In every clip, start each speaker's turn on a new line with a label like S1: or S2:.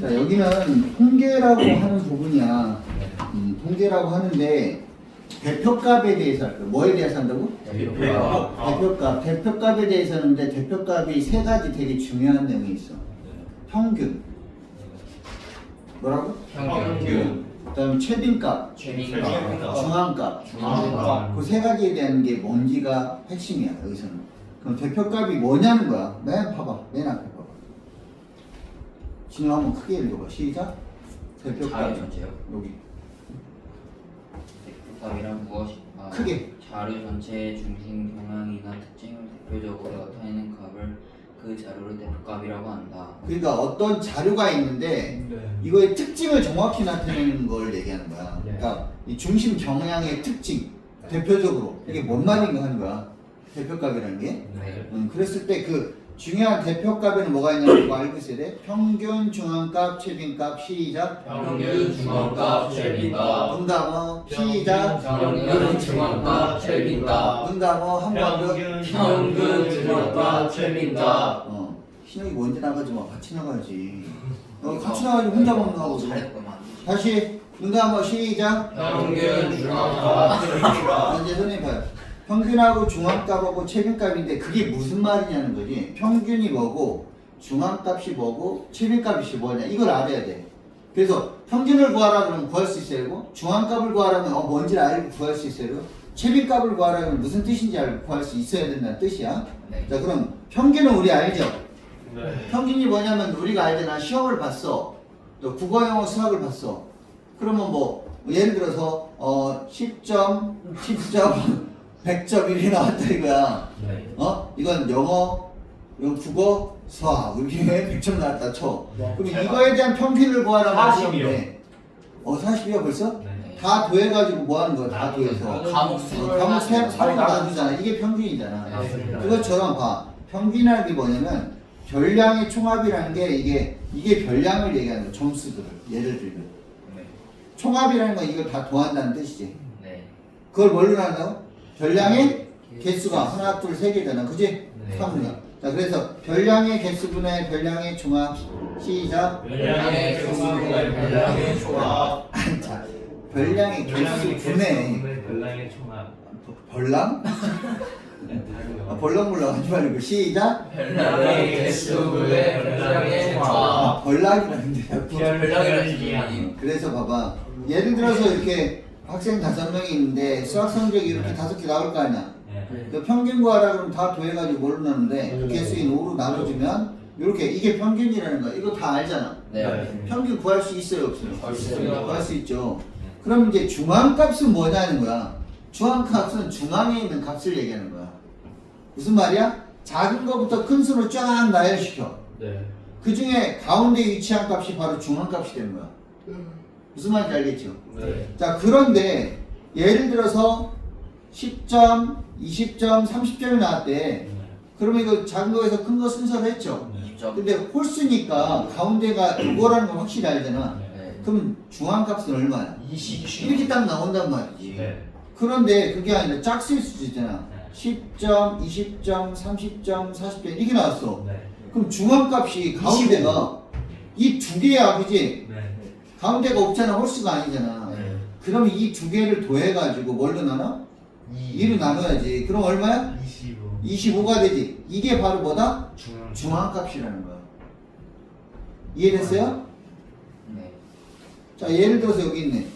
S1: 자 여기는 통계라고 하는 부분이야. 음, 통계라고 하는데 대표값에 대해서 할 거야. 뭐에 대해서 한다고?
S2: 대표가
S1: 대표값. 대표값에 대해서 하는데 대표값이 세 가지 되게 중요한 내용이 있어. 평균. 뭐라고?
S2: 평균
S1: 그다음 최빈값,
S2: 최민가
S1: 중앙값.
S2: 중앙값
S1: 그 세 가지에 대한 게 뭔지가 핵심이야 여기서는. 그럼 대표값이 뭐냐는 거야. 맨 봐봐. 맨 앞에. 진우 한번 크게 읽어봐. 시작.
S2: 자료
S1: 대표값.
S2: 전체요?
S1: 여기.
S3: 대표값이란 무엇이 아,
S1: 크게.
S3: 자료 전체의 중심 경향이나 특징을 대표적으로 나타내는 값을 그 자료를 대표값이라고 한다.
S1: 그러니까 어떤 자료가 있는데 이거의 특징을 정확히 나타내는 걸 얘기하는 거야.
S2: 네.
S1: 그러니까 이 중심 경향의 특징. 대표적으로 이게 뭔 말인가 하는 거야. 대표값이라는 게.
S2: 네.
S1: 음, 그랬을 때 그 중요한 대표값에는 뭐가 있냐면 그거 알고 있어야 돼. 평균, 중앙값, 최빈값, 시작.
S2: 평균 중앙값 최빈값
S1: 응답어 시작.
S2: 평균 중앙값 최빈값
S1: 응답어 한 번 더.
S2: 평균 중앙값 최빈값
S1: 어. 신영이 먼저 나가지 마. 같이 나가야지. 어, 같이 나가지 혼자 먹는.
S3: 잘했구만.
S1: 다시 응답어 시작.
S2: 평균 중앙값 최빈값
S1: 이제 선생님 봐요. 평균하고 중앙값하고 최빈값인데 그게 무슨 말이냐는 거지. 평균이 뭐고 중앙값이 뭐고 최빈값이 뭐냐 이걸 알아야 돼. 그래서 평균을 구하라 그러면 구할 수 있어야 되고 중앙값을 구하라면 어 뭔지 알고 구할 수 있어야 되고 최빈값을 구하라면 무슨 뜻인지 알고 구할 수 있어야 된다는 뜻이야.
S3: 네.
S1: 자 그럼 평균은 우리 알죠?
S2: 네.
S1: 평균이 뭐냐면 우리가 알잖아 시험을 봤어 또 국어 영어 수학을 봤어 그러면 뭐 예를 들어서 어 10점 10점 100점 이렇게 나왔다 이거야
S2: 네.
S1: 어 이건 영어 이건 국어 수학 이렇게 100점 나왔다 쳐
S2: 네.
S1: 그럼 이거에 대한 평균을 구하라고
S2: 40 이요.
S1: 하는데 어 40이야 벌써?
S2: 네.
S1: 다 더해가지고 뭐 하는 거야 다 더해서
S3: 과목 수
S1: 과목 세 사로 나눠주잖아 이게 평균이잖아
S2: 맞습니다.
S1: 그것처럼 봐. 평균이라는 게 뭐냐면 별량의 총합이라는 게 이게 이게 별량을 얘기하는 거 점수들을 예를 들면
S3: 네.
S1: 총합이라는 건 이걸 다 더한다는 뜻이지.
S3: 네.
S1: 그걸 뭘로 나눈다고? 별량의 개수가 하나 둘 세 개잖아, 그지?
S2: 네.
S1: 3분의. 자 그래서 별량의 개수분의 별량의 총합 시작.
S2: 별량의 개수분의 별량의 총합
S1: 자 별량의 개수분의
S2: 별량의 총합
S1: 벌랑? 아, 벌렁벌렁 하지 말고 시작.
S2: 별량의 개수분의 별량의
S1: 아,
S2: 총합
S1: 벌락이라는데 자꾸.
S3: 별량이라는 기분이.
S1: 그래서 봐봐. 예를 들어서 이렇게 학생 다섯 명이 있는데 수학 성적이 이렇게
S2: 네.
S1: 다섯 개 나올 거 아니야.
S2: 네.
S1: 그 평균 구하라 그러면 다 더해가지고 뭘로 나누는데 그 개수인 5로 나눠주면 이렇게 이게 평균이라는 거야. 이거 다 알잖아.
S3: 네.
S1: 평균 구할 수 있어요, 없어요?
S3: 없어요.
S1: 구할 수 있죠. 그럼 이제 중앙값은 뭐냐는 거야. 중앙값은 중앙에 있는 값을 얘기하는 거야. 무슨 말이야? 작은 거부터 큰 수로 쫙 나열시켜.
S2: 네.
S1: 그 중에 가운데 위치한 값이 바로 중앙값이 되는 거야. 무슨 말인지 알겠죠?
S2: 네.
S1: 자, 그런데 예를 들어서 10점, 20점, 30점이 나왔대. 그러면 이거 작은 거에서 큰 거 순서로 했죠.
S3: 입점.
S1: 근데 홀수니까 가운데가 이거라는 걸 확실히 알잖아.
S3: 네.
S1: 그럼 중앙값은 얼마야?
S2: 20
S1: 이렇게 딱 나온단 말이지.
S2: 네.
S1: 그런데 그게 아니라 짝수일 수도 있잖아.
S2: 네.
S1: 10점, 20점, 30점, 40점 이렇게 나왔어.
S2: 네.
S1: 그럼 중앙값이 가운데가 이 두 개야, 그지?
S2: 네.
S1: 가운데가 없잖아, 홀수가 아니잖아.
S2: 네.
S1: 그러면 이 두 개를 더해가지고 뭘로 나눠? 2로 나눠야지. 그럼 얼마야?
S2: 25
S1: 25가 되지. 이게 바로 뭐다?
S2: 중앙
S1: 중앙값이라는 거야. 이해됐어요?
S3: 네.
S1: 자, 예를 들어서 여기 있네.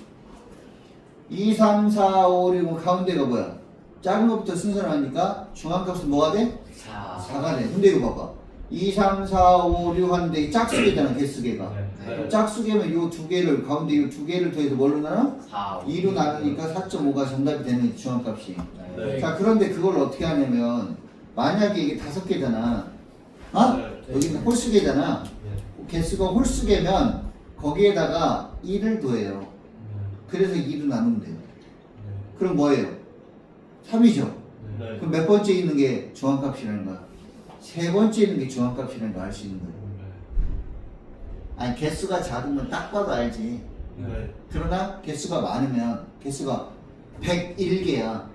S1: 2, 3, 4, 5, 6, 가운데가 뭐야? 작은 것부터 순서로 하니까 중앙값은 뭐가 돼?
S3: 4.
S1: 4가 돼. 근데 이거 봐봐. 2, 3, 4, 5, 6 하는데 이 짝수개잖아, 개수개가.
S2: 네.
S1: 짝수개면 요두 개를, 가운데 요두 개를 더해서 뭘로 나눠?
S3: 4.
S1: 2로 나누니까 4.5가 정답이 되는 중앙값이.
S2: 네.
S1: 자, 그런데 그걸 어떻게 하냐면, 만약에 이게 다섯 개잖아. 어?
S2: 네.
S1: 여기는 홀수개잖아.
S2: 네.
S1: 개수가 홀수개면, 거기에다가 2를 더해요. 그래서 2로 나누면 돼요. 그럼 뭐예요? 3이죠.
S2: 네.
S1: 그럼 몇 번째 있는 게 중앙값이라는 거야? 세 번째 있는 게 중앙값이라는 걸 알 수 있는 거야. 아니, 개수가 작으면 딱 봐도 알지.
S2: 네.
S1: 그러나 개수가 많으면 개수가 101개야.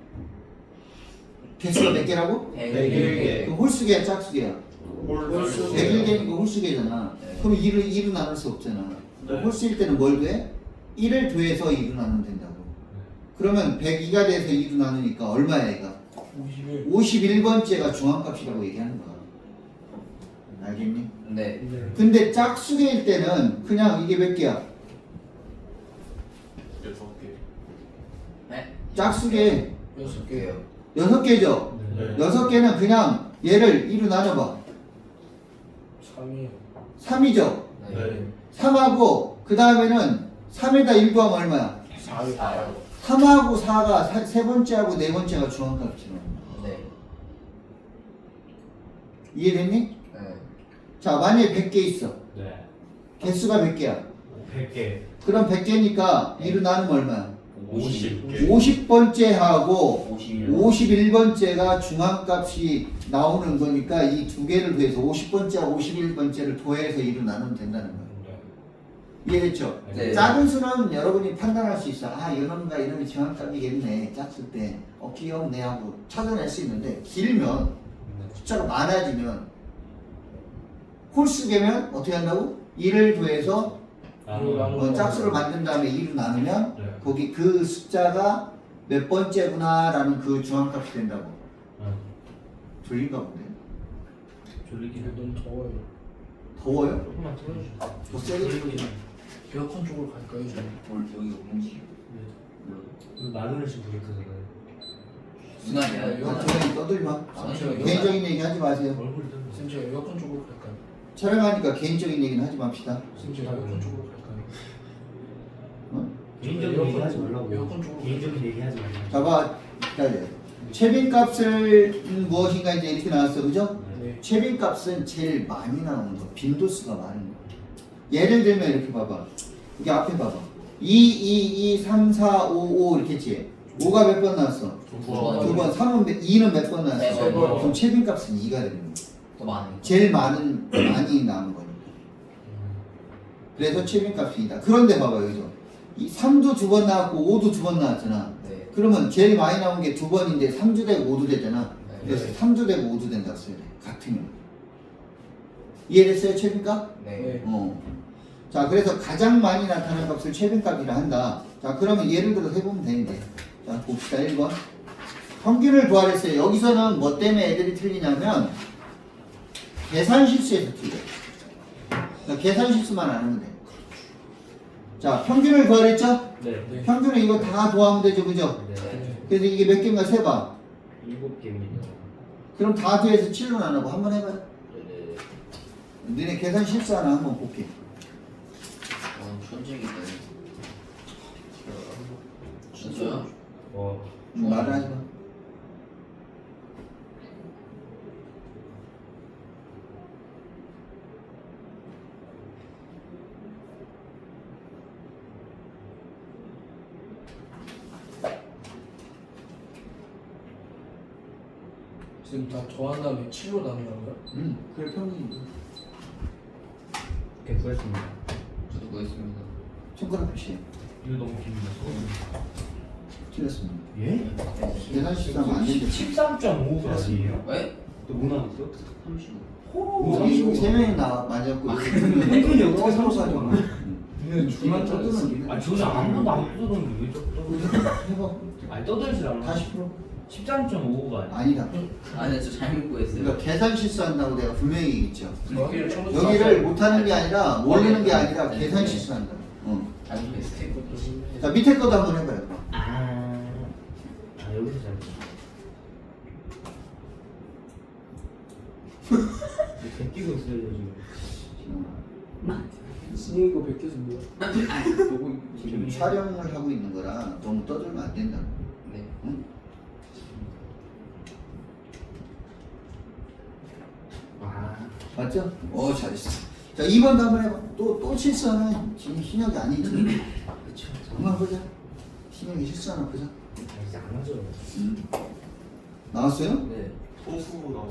S1: 개수가 몇 개라고?
S3: 101개.
S1: 그럼 홀수개야, 짝수개야?
S2: 홀수.
S1: 101개니까 홀수개잖아.
S3: 네.
S1: 그럼 2를 2로 나눌 수 없잖아.
S2: 네.
S1: 홀수일 때는 뭘 돼? 1을 더해서 2로 나누면 된다고. 그러면 102가 돼서 2로 나누니까 얼마야 얘가?
S4: 51
S1: 51번째가 중앙값이라고 얘기하는 거야. 알겠니?
S3: 네.
S4: 네
S1: 근데 짝수개일 때는 그냥 이게 몇 개야?
S2: 여섯 개.
S3: 네?
S1: 짝수개
S4: 여섯 개
S3: 개요.
S1: 여섯 개죠?
S2: 네.
S1: 여섯 개는 그냥 얘를 2로 나눠봐.
S4: 3이요
S1: 3이죠?
S3: 네.
S2: 네.
S1: 3하고 그 다음에는 3에다 1 더하면 얼마야?
S4: 4요
S3: 사요.
S1: 3하고 4가 세 번째하고 네 번째가 중앙값이잖아.
S3: 네.
S1: 이해됐니?
S3: 네.
S1: 자, 만약에 100개 있어.
S2: 네.
S1: 개수가 몇 개야?
S2: 100개.
S1: 그럼 100개니까 2로 나누면 얼마야?
S2: 50개.
S1: 50번째 하고
S3: 51.
S1: 51번째가 중앙값이 나오는 거니까 이 두 개를 더해서 50번째하고 51번째를 더해서 2로 나누면 된다는 거야. 이해됐죠?
S3: 네.
S1: 작은 수는 여러분이 판단할 수 있어. 아, 이놈과 이놈이 중앙값이겠네. 짰을 때, 어, 귀엽네 하고 찾아낼 수 있는데, 길면, 숫자가 많아지면, 홀수개면 어떻게 한다고? 1을 더해서 어, 짝수를 만든 다음에 2로 나누면,
S2: 네.
S1: 거기 그 숫자가 몇 번째구나라는 그 중앙값이 된다고. 졸린가 본데?
S2: 졸리긴
S4: 이거 너무 더워요
S1: 더워요?
S2: 조금만 틀어주세요.
S1: 더 세게?
S4: 에어컨 쪽으로 갈까요 저는?
S3: 올 여기 공식.
S2: 나누는 식으로 그래서
S3: 순환이야.
S1: 아, 그냥 떠들지 마.
S3: 아,
S4: 저
S1: 개인적인 얘기 하지 마세요.
S2: 얼굴 뜨는
S4: 선생님 저 에어컨 쪽으로 갈까요?
S1: 촬영하니까 개인적인 얘기는 하지 맙시다.
S4: 저 에어컨 쪽으로 갈까요?
S1: 어?
S2: 개인적인 얘기 하지 말라고.
S4: 에어컨 쪽으로
S2: 개인적인 얘기 하지 말라고.
S1: 봐봐, 기다려. 음, 무엇인가 이제 이렇게 나왔어, 그죠?
S4: 네
S1: 채빈값은 제일 많이 나오는 거, 빈도수가 많은 거. 예를 들면 이렇게 봐봐. 이게 앞에 봐봐. 2, 2, 2, 3, 4, 5, 5 이렇게 했지. 5가 몇 번 나왔어?
S3: 두 번.
S1: 두 번. 3은 몇, 2는 몇 번 나왔어?
S3: 네 번.
S1: 그럼 채빈값은 2가 되는 거야.
S3: 더 많은.
S1: 제일 많은, 많이 나오는 거니까. 그래서 채빈값이 2다. 그런데 봐봐, 여기서. 이 3도 두 번 나왔고 5도 두 번 나왔잖아.
S3: 네.
S1: 그러면 제일 많이 나온 게 두 번인데 3주 되고 5도 되잖아.
S3: 네.
S1: 그래서 3주 되고 5도 된다고 써야 돼. 같으면. 이해됐어요, 최빈값?
S3: 네.
S1: 어. 자, 그래서 가장 많이 나타나는 값을 최빈값이라 한다. 자, 그러면 예를 들어서 해보면 되는데. 자, 봅시다. 1번. 평균을 구하랬어요. 여기서는 뭐 때문에 애들이 틀리냐면, 계산 실수에서 틀려. 그러니까 계산 실수만 안 하면 돼. 자, 평균을 구하랬죠?
S2: 네.
S4: 네.
S1: 평균은 이거 다 도하면 되죠, 그죠?
S2: 네.
S4: 네.
S1: 그래서 이게 몇 개인가 세봐.
S2: 일곱 개입니다.
S1: 그럼 다 더해서 7로 나누고 한 번 해봐요.
S2: 네.
S1: 너네 계산 실수 하나 한번 볼게.
S3: 어, 천재기다. 진짜요?
S2: 와.
S1: 말을 하지 마.
S4: 지금 다 더한 다음에 7로 나누라고요?
S1: 응, 그래 평균이.
S2: 이렇게 구했습니다.
S3: 저도 구했습니다.
S1: 손가락 표시.
S2: 이거 너무 깁니다.
S1: 틀렸습니다.
S2: 예?
S1: 계산 된대.
S2: 13.5가 아니에요?
S3: 왜?
S2: 또뭐 나왔어?
S3: 35.
S2: 호!
S1: 이세 명이 나 맞았고.
S2: 평균이 어떻게 서로
S1: 가지 마.
S4: 니네
S1: 그만 떠드는
S2: 아 저는 아무도 안 떠드는데 왜 떠드는
S1: 해봐.
S2: 아니 떠들지 않아.
S1: 다 시 풀어.
S2: 13.5가 아니야.
S1: 아니다.
S3: 아니 저 잘못 구했어요.
S1: 그러니까 계산 실수한다고 내가 분명히 얘기했죠.
S4: 여기를 처음부터
S1: 여기를 못 하는 게 아니라 모르는 게 아니라
S3: 네.
S1: 계산 실수한다. 어.
S3: 잘못 구했어요.
S1: 자 밑에 것도 한번 해봐요.
S2: 아, 아 여기서 잘못. 베끼고 있어요 지금.
S4: 스니거 100개에서 뭐야?
S3: 보고
S1: 지금 촬영을 하고 있는 거라 너무 떠들면 안 된다.
S3: 네.
S1: 응?
S2: 아,
S1: 맞죠? 어 잘했어. 자 2번도 한번 해봐. 또 또 실수하면 지금 신혁이 아니지.
S2: 그쵸.
S1: 한번 보자. 신혁이 실수하나 보자.
S2: 아, 이제 안 하죠.
S1: 음. 나왔어요?
S3: 네.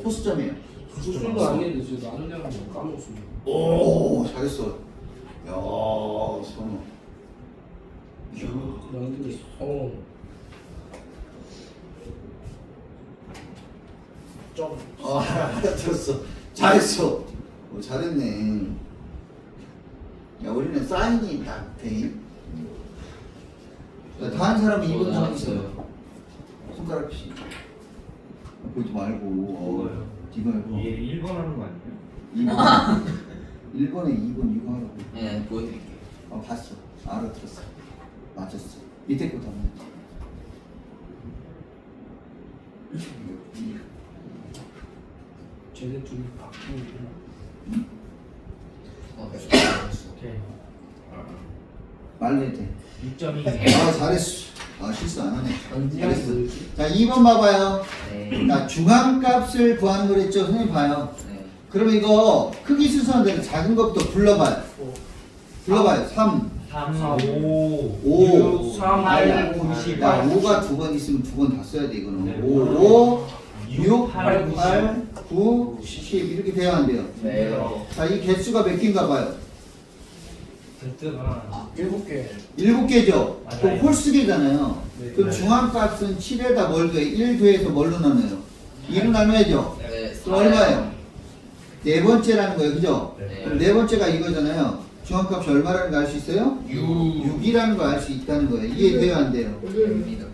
S1: 소수점이에요.
S4: 수술도 아닌데 지금 나누려는 거 까먹었습니다
S1: 오 잘했어. 야 선우.
S4: 나누기 어 점.
S1: 아 알아들었어. 잘했어. 어, 잘했네. 야, 우리는 사인이 딱 돼. 자, 다한 사람은
S3: 저도
S1: 2번 하고 있어요. 손가락 씨. 보지 말고. 어,
S2: 뭐가요?
S1: 뒤 말고.
S2: 얘 1번 하는 거 아니에요?
S1: 2번. 1번에 2번 이거 하라고.
S3: 네, 보여드릴게요.
S1: 아, 봤어. 알아들었어. 맞았어. 밑에 거다 맞지.
S4: 쟤네 둘이 바꾸는구나.
S3: 어, 네.
S2: 오케이.
S1: 말로 해도 돼.
S2: 6점이
S1: 아, 잘했어. 아, 실수 안 하네.
S4: 언제야
S1: 잘했어.
S4: 뭐지?
S1: 자, 2번 봐봐요.
S3: 네.
S1: 자, 중앙값을 구하는 거랬죠? 선생님 봐요.
S3: 네.
S1: 그러면 이거 크기 순서한 대로 작은 것부터 불러봐요.
S4: 어.
S1: 불러봐요. 3,
S2: 3,
S4: 사,
S2: 5,
S1: 5,
S2: 6, 3, 8, 9, 10,
S1: 야, 5가 두 번 있으면 두 번 다 써야 돼, 이거는.
S2: 네.
S1: 5, 5, 6,
S2: 8,
S1: 8, 8, 9, 10. 이렇게 돼야 안 돼요.
S3: 네.
S1: 자, 이 개수가 몇 개인가 봐요.
S2: 됐드가
S4: 일곱 개.
S1: 일곱 개죠?
S2: 맞아요.
S1: 그럼 홀수개잖아요.
S4: 네.
S1: 그럼
S2: 네.
S1: 중앙값은 7에다 뭘 더해? 1 더해서 뭘로 나눠요? 2로 나눠야죠?
S3: 네.
S1: 그럼 얼마예요? 네 번째라는 거예요, 그죠?
S3: 네.
S1: 그럼 네 번째가 이거잖아요. 중앙값이 얼마라는 거 알 수 있어요?
S3: 6.
S1: 6이라는 거 알 수 있다는 거예요. 이해돼요, 안 돼요?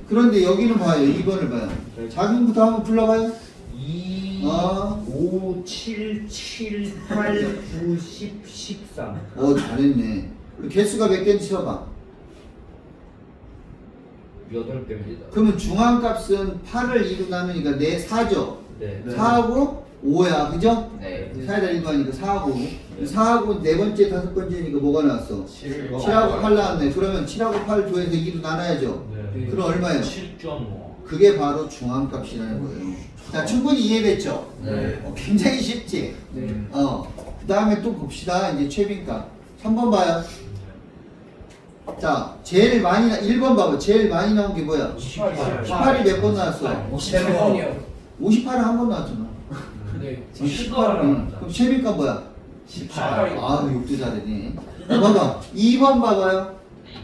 S1: 그런데 여기는 봐요. 2번을 봐요. 작은부터 한번 불러봐요.
S2: 2,
S1: 어.
S2: 5, 7, 7, 8, 9, 10, 13.
S1: 어, 잘했네. 개수가 몇 개인지 쳐봐.
S2: 8개입니다.
S1: 그러면 중앙값은 8을 2로 나누니까 4, 4죠?
S2: 네.
S1: 4하고 5야, 그죠?
S3: 네.
S1: 4에다 1거 하니까 4하고 4하고 네 번째, 다섯 번째니까 뭐가 나왔어?
S2: 7,
S1: 7하고 8 나왔네. 그러면 7하고 8 더해서 2로 나눠야죠.
S2: 네.
S1: 그럼 얼마예요?
S2: 7.5.
S1: 그게 바로 중앙값이라는 거예요. 자, 충분히 이해됐죠?
S3: 네.
S1: 어, 굉장히 쉽지?
S4: 네.
S1: 어. 그 다음에 또 봅시다. 이제 최빈값. 3번 봐요. 자, 제일 많이, 나, 1번 봐봐. 제일 많이 나온 게 뭐야?
S2: 18.
S1: 18이 몇 번 나왔어?
S4: 57 번이요.
S1: 58은 한번 나왔잖아.
S4: 네.
S1: 18은. 그럼 최빈값 뭐야?
S4: 18.
S1: 아, 욕도 잘하네. 자, 봐봐. 2번 봐봐요.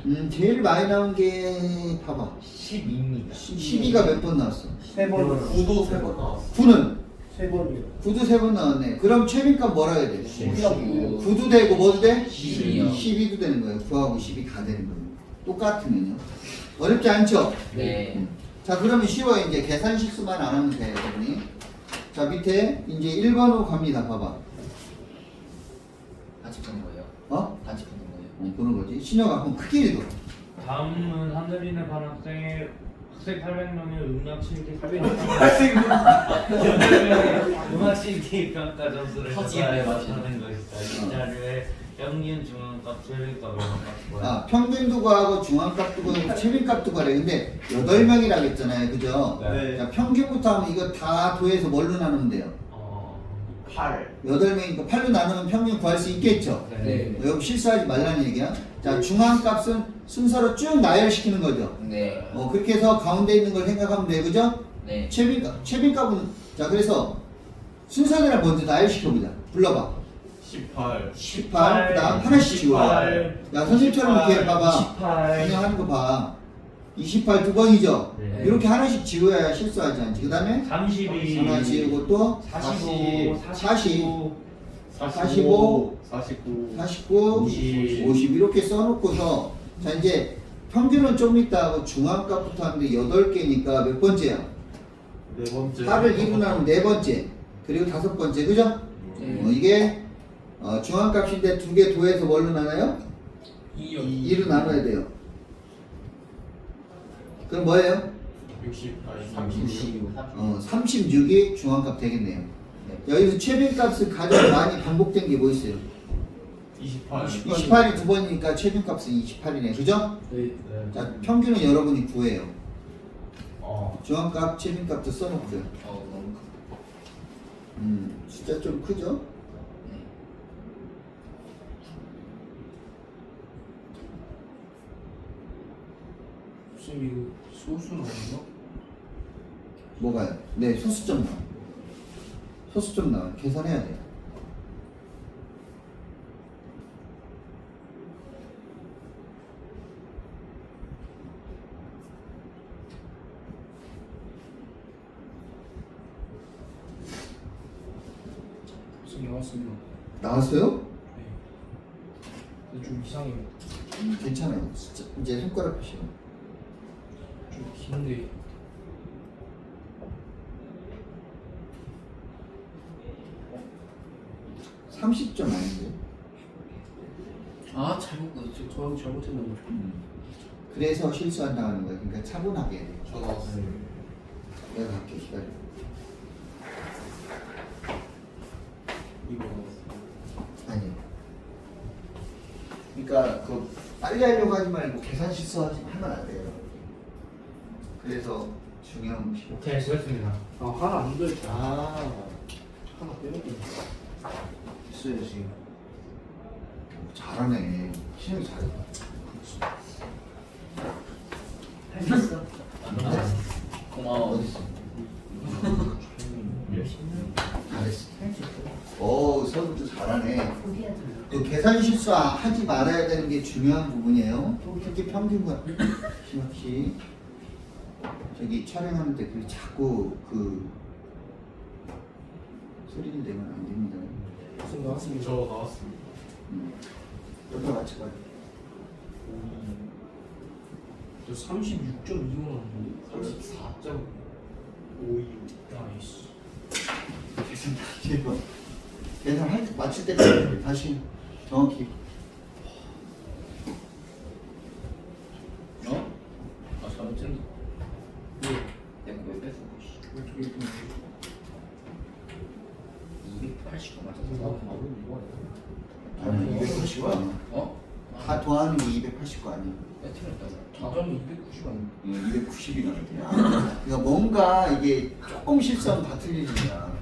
S1: 음, 제일 많이 나온 게, 봐봐.
S2: 12입니다.
S1: 12가 몇 번 나왔어?
S4: 세 번.
S5: 구도 세번 나왔어.
S1: 9는?
S4: 세 번이요.
S1: 9도 3번 나왔네. 그럼 최빈값 뭐라 해야 돼?
S4: 12하고
S1: 9도 되고 뭐도 돼?
S3: 12요.
S1: 12도 되는 거예요. 9하고 10이 다 되는 거예요. 똑같으면요. 어렵지 않죠?
S3: 네.
S1: 자, 그러면 쉬워요. 이제 계산 실수만 안 하면 돼요, 여러분이. 자, 밑에 이제 1번으로 갑니다. 봐봐.
S3: 같이 푸는 거예요.
S1: 어?
S3: 같이 푸는 거예요.
S1: 어, 보는 거지. 신여가 그럼 크게 읽어.
S6: 다음은 하늘이네 반 학생의 학생 800명의 음악 실기 800명의 음악 실기 평가 점수를
S3: 허지에
S6: 맞추는 것이다. 이 자료에 평균 중앙값 최대값을 바꿔.
S1: 아, 평균도 구하고 중앙값도 구하고 최빈값도 구하래. 근데 8명이라고 했잖아요. 그죠?
S5: 네.
S1: 자, 평균부터 하면 이거 다 도해서 뭘로 나누면 돼요?
S6: 어,
S5: 8.
S1: 8명이니까 8로 나누면 평균 구할 수 있겠죠?
S4: 네.
S1: 여기 실수하지 말라는 얘기야. 자, 중앙값은 순서로 쭉 나열시키는 거죠.
S3: 네.
S1: 어, 그렇게 해서 가운데 있는 걸 생각하면 돼. 그죠?
S3: 네.
S1: 최빈값, 최빈값은, 자, 그래서 순서대로 먼저 나열시켜보자. 불러봐.
S5: 18.
S1: 18, 그 다음 하나씩 지워.
S6: 18,
S1: 야, 선생님처럼 이렇게 봐봐.
S6: 28,
S1: 그냥 하는 거 봐. 28 두 번이죠?
S6: 네.
S1: 이렇게 하나씩 지워야 실수하지 않지. 그 다음에
S6: 32,
S1: 하나 지우고 또
S6: 45,
S1: 40,
S6: 49,
S1: 45,
S5: 49.
S1: 49,
S6: 50.
S1: 50 이렇게 써놓고서 자 이제 평균은 좀 이따 하고 중앙값부터 하는데 8개니까 몇 번째야?
S5: 네 번째.
S1: 8을 2로 나누면 네 번째 그리고 다섯 번째 그죠?
S3: 네.
S1: 어, 이게 어, 중앙값인데 두개 도해서 뭘로 나눠요?
S4: 2요.
S1: 2로 나눠야 돼요 그럼 뭐예요?
S5: 60. 아니 36.
S1: 어, 36이 중앙값 되겠네요
S3: 네.
S1: 여기서 최빈값을 가장 많이 반복된 게 뭐 있어요?
S5: 28.
S1: 28이 두 번이니까 최빈값은 28이네 그죠?
S4: 네.
S1: 자 평균은 여러분이 구해요
S2: 어.
S1: 중앙값, 최빈값도 써놓고요
S3: 어, 너무 크-
S1: 음, 숫자 좀 크죠?
S3: 네.
S4: 선생님 이거 소수 나오나?
S1: 뭐가요? 네, 소수점 나와. 소수점 나와. 계산해야 돼요.
S4: 선생님 나왔습니다.
S1: 나왔어요?
S4: 네. 근데 좀 이상해요.
S1: 음, 괜찮아요. 진짜 이제 손가락 표시요.
S4: 좀 긴데.
S1: 30점 아닌데?
S3: 아 잘못 봤어
S4: 저 저하고 잘못했나 보죠.
S1: 그래서 실수한다는 거야. 그러니까 차분하게.
S5: 저 나왔어요.
S1: 내가 갈게 기다려.
S5: 이거.
S1: 아니. 그러니까 그 빨리 하려고 하지 말고 계산 실수하지 하면 안 돼요. 그래서 중요한 것이.
S6: 오케이 수고했습니다.
S4: 아 하나 안 들었죠.
S1: 아,
S4: 하나 돼.
S1: 있어야지. 잘하네. 신영 잘했다.
S6: 했어.
S3: 고마워
S1: 어딨어? 잘했어. 오, 서울도 잘하네. 그 계산 실수 하지 말아야 되는 게 중요한 부분이에요. 특히 평균과 심학시 저기 촬영하는 때그 자꾸 그 소리를 내면 안 됩니다.
S4: 무슨 나왔습니다.
S5: 저 나왔습니다.
S1: 음. 여기 맞춰봐.
S4: 저36.25 나왔는데.
S5: 34.52.
S4: 나이스.
S1: 계산 다시 해봐. 계산 할 때, 맞출 때까지 다시 정확히.
S3: 어? 아 잘못했나?
S4: 네.
S3: 내가 왜 뺐어 씨.
S4: 왼쪽에 있는
S3: 280거
S4: 거.
S3: 맞았어
S1: 아니 280거 아니야.
S3: 어?
S1: 다 더하는 게 280거 아니야.
S3: 빼트렸다
S4: 자전이 290 아니에요?
S1: 290이라는데. 그러니까 뭔가 이게 조금 실수하면 다 거야.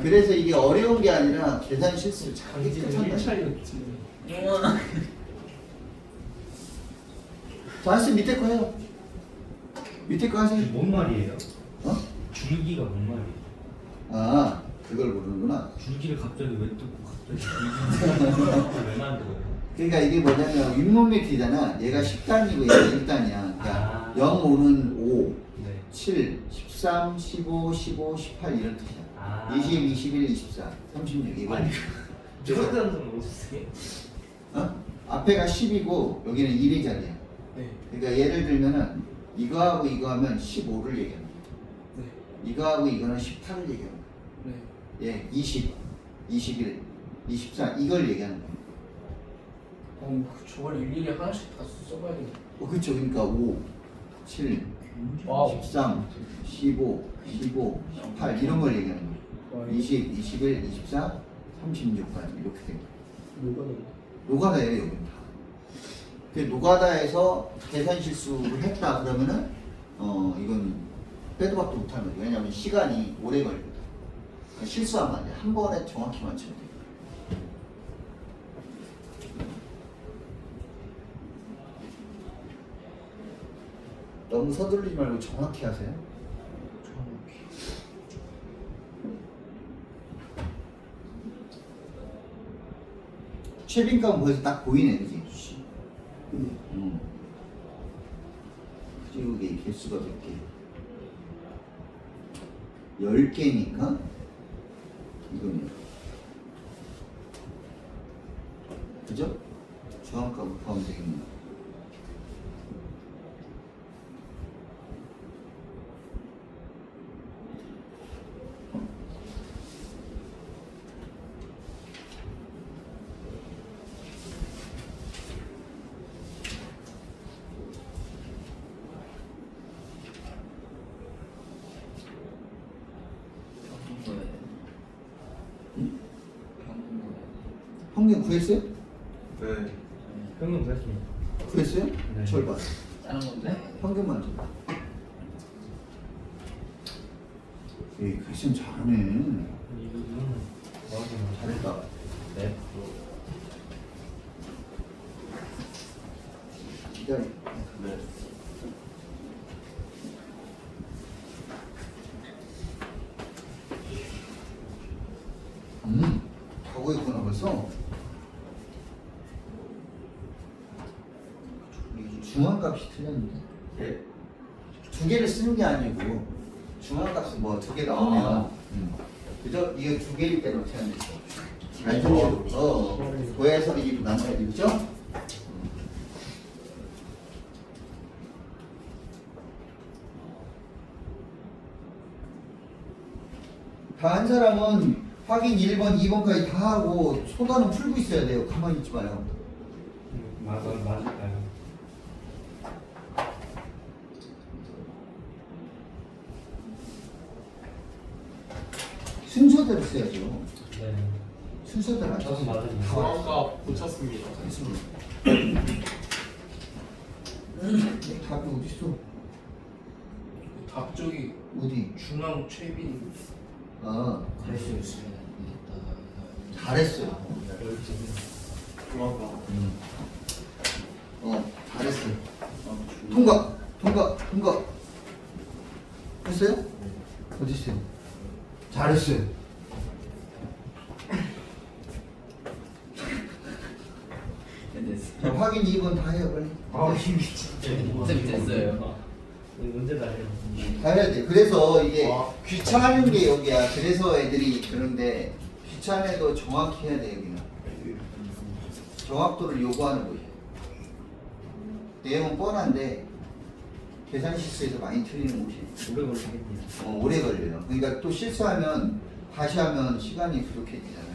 S1: 그래서 이게 어려운 게 아니라 계산 실수를 잘 깨끗한다.
S4: 1차이였지.
S1: 자, 할수 밑에 거 해요. 밑에 거 하세요.
S6: 뭔 말이에요?
S1: 어?
S6: 줄기가 뭔 말이에요?
S1: 아, 그걸 모르는구나.
S6: 줄기를 갑자기 왜 뜯고 갑자기 줄기를 왜 만들어요?
S1: 그러니까 이게 뭐냐면 윗몸매티잖아. 얘가 10단이고 얘가 1단이야. 그러니까
S6: 아.
S1: 0, 5는 5,
S6: 네.
S1: 7, 13, 15, 15, 18 이런 뜻이야.
S6: 아.
S1: 20, 21, 24, 36 이거.
S6: 아니,
S1: 그래서,
S6: 저것들은 어딨어요?
S1: 어? 앞에가 10이고 여기는 1의 자리야.
S4: 네.
S1: 그러니까 예를 들면은 이거하고 이거 하면 15를 얘기하는 거야.
S4: 네.
S1: 이거하고 이거는 18을 얘기하는 거야.
S4: 네.
S1: 예, 20, 21, 24 이걸 얘기하는 거야.
S4: 어, 그 저걸 일일이 하나씩 다 써봐야 돼.
S1: 어, 그쵸. 그러니까 5, 7,
S4: 와우.
S1: 13, 15, 15, 18 이런 걸 얘기하는 거야. 20, 21, 24, 36까지 이렇게 된
S4: 돼?
S1: 노가다예요, 여기는 다. 그 노가다에서 계산 실수를 했다 그러면은 어 이건 빼도 박도 못하는 거죠. 왜냐하면 시간이 오래. 그러니까 실수하면 안 돼. 한 번에 정확히 맞추면 돼. 너무 서두르지 말고 정확히 하세요.
S4: 정확히.
S1: 최빈값은 벌써 딱 보이네, 그지?
S4: 음.
S1: 음. 그리고 이게 개수가 몇 개? 10개니까 이거는 그죠? 중앙값을 포함되어 있는 거.
S3: 평균 거야
S1: 응?
S3: 평균 거야
S1: 평균 구했어요?
S5: 네.
S6: 평균 그랬습니다.
S1: 구했어요?
S6: 네.
S1: 절반.
S3: 다른 건데
S1: 평균만 줘. 에이, 글씨는 잘하네. 잘했다.
S6: 네.
S1: 기다려.
S5: 네.
S1: 음, 가고 있구나 벌써. 이 중앙값이 틀렸는데.
S5: 네.
S1: 두 개를 쓰는 게 아니고 중앙값이 뭐 두 개 나오면
S5: 아.
S1: 음. 그죠? 이거 두 개일 때는 어떻게 하면 되죠? 잘 정리해. 어, 어. 고해서 이 나눠야지, 그죠? 다한 사람은 확인 1번, 2번까지 다 하고 소단은 풀고 있어야 돼요. 가만히 있지 마요.
S2: 맞아 맞을까요?
S1: 순서대로 써야죠.
S2: 네.
S1: 순서대로 안 써서
S2: 맞아요.
S5: 아까 고쳤습니다.
S1: 답이 어딨어?
S4: 답 저기
S1: 어디?
S4: 중앙 최빈
S1: 아,
S3: 있겠다.
S1: 잘했어요.
S5: 중앙과
S1: 어, 잘했어. 통과, 통과, 통과. 했어요? 어디 있어요? 잘했어요. 자, 확인 2번 다 해요, 빨리.
S2: 아. 이 문제 다 해요.
S1: 다 해야 돼. 그래서 이게
S5: 와.
S1: 귀찮은 게 여기야. 그래서 애들이 그런데 귀찮아도 정확히 해야 돼, 여기는. 정확도를 요구하는 곳이야. 내용은 뻔한데 계산 실수에서 많이 틀리는 곳이에요.
S2: 오래 걸리겠네요.
S1: 어, 오래 걸려요. 그러니까 또 실수하면 다시 하면 시간이 부족해지잖아요.